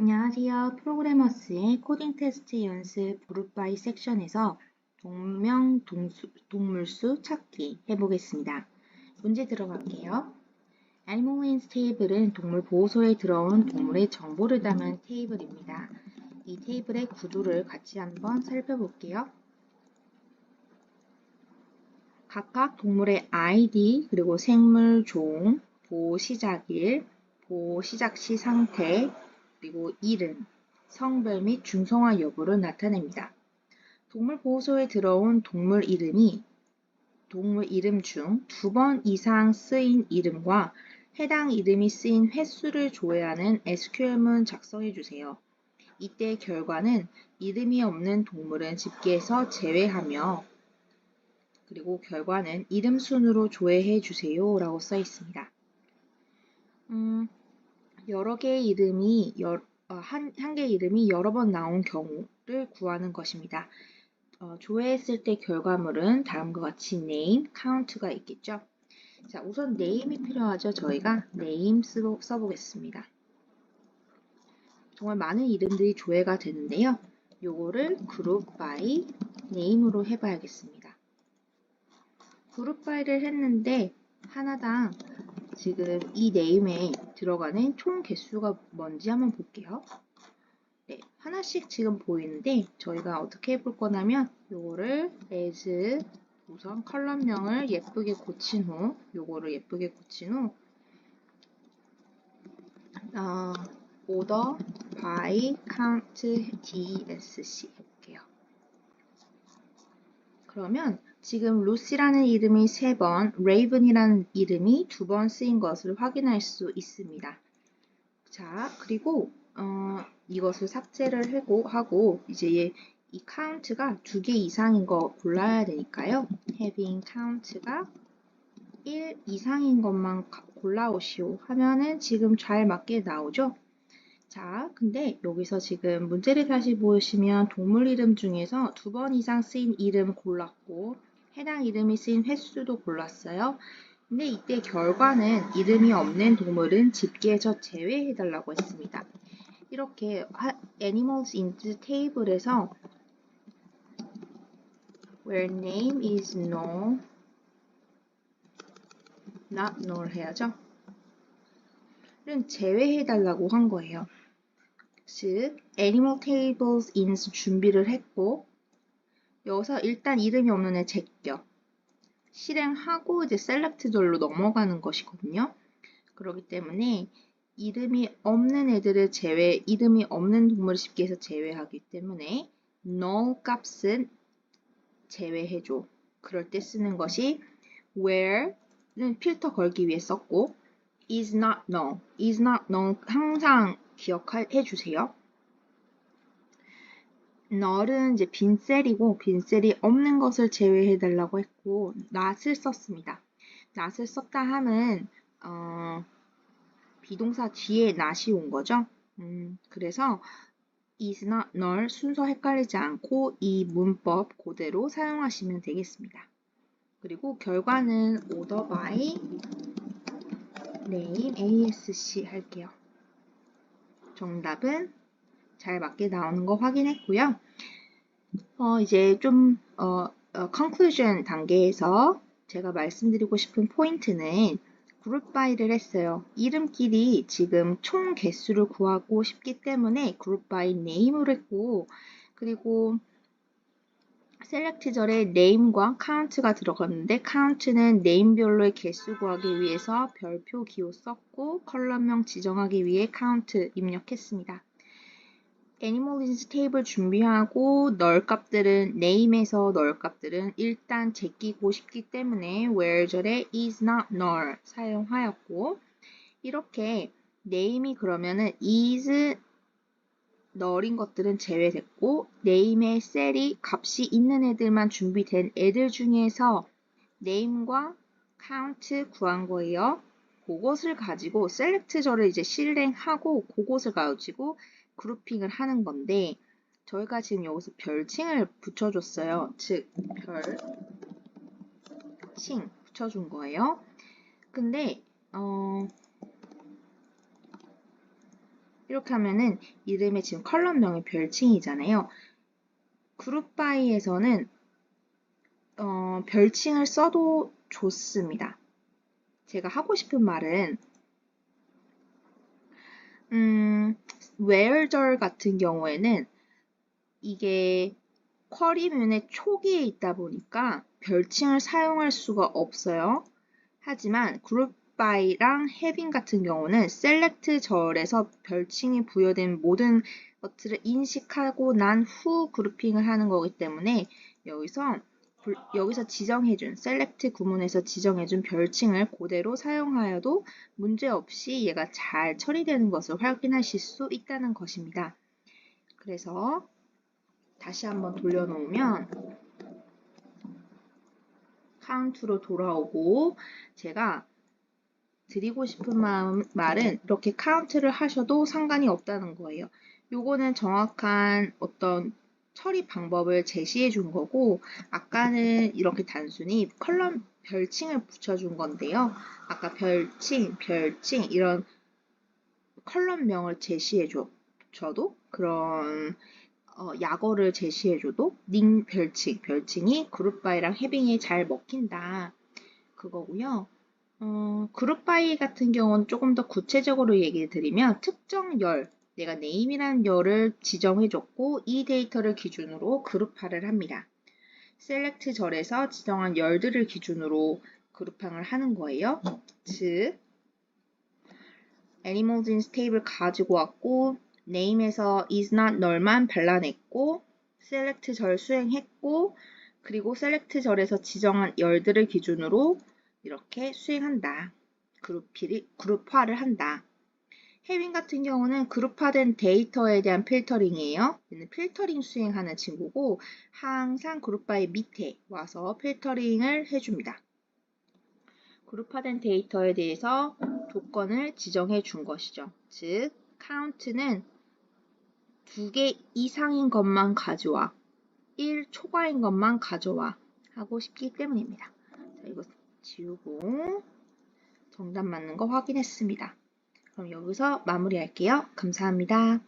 안녕하세요. 프로그래머스의 코딩 테스트 연습 그룹 바이 섹션에서 동명 동수, 동물수 찾기 해보겠습니다. 문제 들어갈게요. Names 테이블은 동물 보호소에 들어온 동물의 정보를 담은 테이블입니다. 이 테이블의 구조를 같이 한번 살펴볼게요. 각각 동물의 아이디, 그리고 생물 종, 보호 시작일, 보호 시작 시 상태, 그리고 이름, 성별 및 중성화 여부를 나타냅니다. 동물 보호소에 들어온 동물 이름이 동물 이름 중 두 번 이상 쓰인 이름과 해당 이름이 쓰인 횟수를 조회하는 SQL문 작성해 주세요. 이때 결과는 이름이 없는 동물은 집계에서 제외하며 그리고 결과는 이름 순으로 조회해 주세요 라고 써 있습니다. 음, 여러 개의 이름이 여, 어, 한, 한 개의 이름이 여러 번 나온 경우를 구하는 것입니다. 어, 조회했을 때 결과물은 다음과 같이 name, count가 있겠죠. 자, 우선 name이 필요하죠. 저희가 name 쓰고, 써보겠습니다. 정말 많은 이름들이 조회가 되는데요. 요거를 group by name으로 해봐야겠습니다. 그룹 바이를 했는데 하나당 지금 이 네임에 들어가는 총 개수가 뭔지 한번 볼게요. 네, 하나씩 지금 보이는데 저희가 어떻게 해볼 거냐면 요거를 as 우선 컬럼명을 예쁘게 고친 후 요거를 예쁘게 고친 후 어, order by count dsc 해볼게요. 그러면 지금 루시라는 이름이 3번, 레이븐이라는 이름이 두번 쓰인 것을 확인할 수 있습니다. 자, 그리고 어, 이것을 삭제를 하고, 하고 이제 이 카운트가 두 개 이상인 거 골라야 되니까요. having count가 1 이상인 것만 골라오시오 하면은 지금 잘 맞게 나오죠. 자, 근데 여기서 지금 문제를 다시 보시면 동물 이름 중에서 두 번 이상 쓰인 이름 골랐고 해당 이름이 쓰인 횟수도 골랐어요. 근데 이때 결과는 이름이 없는 동물은 집계에서 제외해달라고 했습니다. 이렇게 animals in the table에서 where name is no, not null 해야죠. 는 제외해달라고 한 거예요. 즉, animal tables in 준비를 했고 여기서 일단 이름이 없는 애 제껴. 실행하고 이제 셀렉트절로 넘어가는 것이거든요. 그렇기 때문에 이름이 없는 애들을 제외, 이름이 없는 동물을 쉽게 해서 제외하기 때문에 null 값은 제외해줘. 그럴 때 쓰는 것이 where는 필터 걸기 위해 썼고 is not null, is not null 항상 기억해 주세요. 널은 이제 빈셀이고 빈셀이 없는 것을 제외해 달라고 했고 not을 썼습니다. not을 썼다 함은 어, 비동사 뒤에 not이 온 거죠. 음, 그래서 is not null 순서 헷갈리지 않고 이 문법 그대로 사용하시면 되겠습니다. 그리고 결과는 order by name ASC 할게요. 정답은 잘 맞게 나오는 거 확인했고요. 어, 이제 좀 어, 어, conclusion 단계에서 제가 말씀드리고 싶은 포인트는 그룹 바이를 했어요. 이름끼리 지금 총 개수를 구하고 싶기 때문에 그룹 바이 네임을 했고 그리고 셀렉트 절에 name과 count가 들어갔는데 count는 name별로의 개수 구하기 위해서 별표 기호 썼고 컬럼명 지정하기 위해 count 입력했습니다. 애니멀리스 테이블 준비하고 널 값들은 name에서 널 값들은 일단 제끼고 싶기 때문에 where절에 is not null 사용하였고 이렇게 name이 그러면은 is null인 것들은 제외됐고 name의 셀이 값이 있는 애들만 준비된 애들 중에서 name과 count 구한 거예요. 그것을 가지고 select절을 이제 실행하고 그것을 가지고 그룹핑을 하는 건데 저희가 지금 여기서 별칭을 붙여줬어요. 즉, 별칭 붙여준 거예요. 근데 어, 이렇게 하면은 이름에 지금 컬럼명이 별칭이잖아요. 그룹 바이에서는 어, 별칭을 써도 좋습니다. 제가 하고 싶은 말은 음, where절 같은 경우에는 이게 쿼리문의 초기에 있다 보니까 별칭을 사용할 수가 없어요. 하지만 그룹 by랑 having 같은 경우는 select 절에서 별칭이 부여된 모든 것들을 인식하고 난 후 그룹핑을 하는 거기 때문에 여기서 불- 여기서 지정해준 select 구문에서 지정해준 별칭을 그대로 사용하여도 문제없이 얘가 잘 처리되는 것을 확인하실 수 있다는 것입니다. 그래서 다시 한번 돌려놓으면 카운트로 돌아오고 제가 드리고 싶은 마음, 말은 이렇게 카운트를 하셔도 상관이 없다는 거예요. 요거는 정확한 어떤 처리 방법을 제시해 준 거고 아까는 이렇게 단순히 컬럼 별칭을 붙여준 건데요. 아까 별칭, 별칭 이런 컬럼명을 제시해 줘, 줘도 그런 어, 약어를 제시해 줘도 닝 별칭, 별칭이 그룹바이랑 해빙이 잘 먹힌다. 그거고요. 어, 그룹바이 같은 경우는 조금 더 구체적으로 얘기를 드리면 특정 열, 내가 네임이라는 열을 지정해줬고 이 데이터를 기준으로 그룹화를 합니다. 셀렉트 절에서 지정한 열들을 기준으로 그룹화를 하는 거예요. 즉, animals in stable을 가지고 왔고 name에서 is not null만 발라냈고 select 절 수행했고 그리고 select 절에서 지정한 열들을 기준으로 이렇게 수행한다. 그룹이, 그룹화를 한다. 해윈 같은 경우는 그룹화된 데이터에 대한 필터링이에요. 얘는 필터링 수행하는 친구고 항상 그룹바의 밑에 와서 필터링을 해줍니다. 그룹화된 데이터에 대해서 조건을 지정해 준 것이죠. 즉, count는 두 개 이상인 것만 가져와 1 초과인 것만 가져와 하고 싶기 때문입니다. 자, 이거 지우고 정답 맞는 거 확인했습니다. 그럼 여기서 마무리할게요. 감사합니다.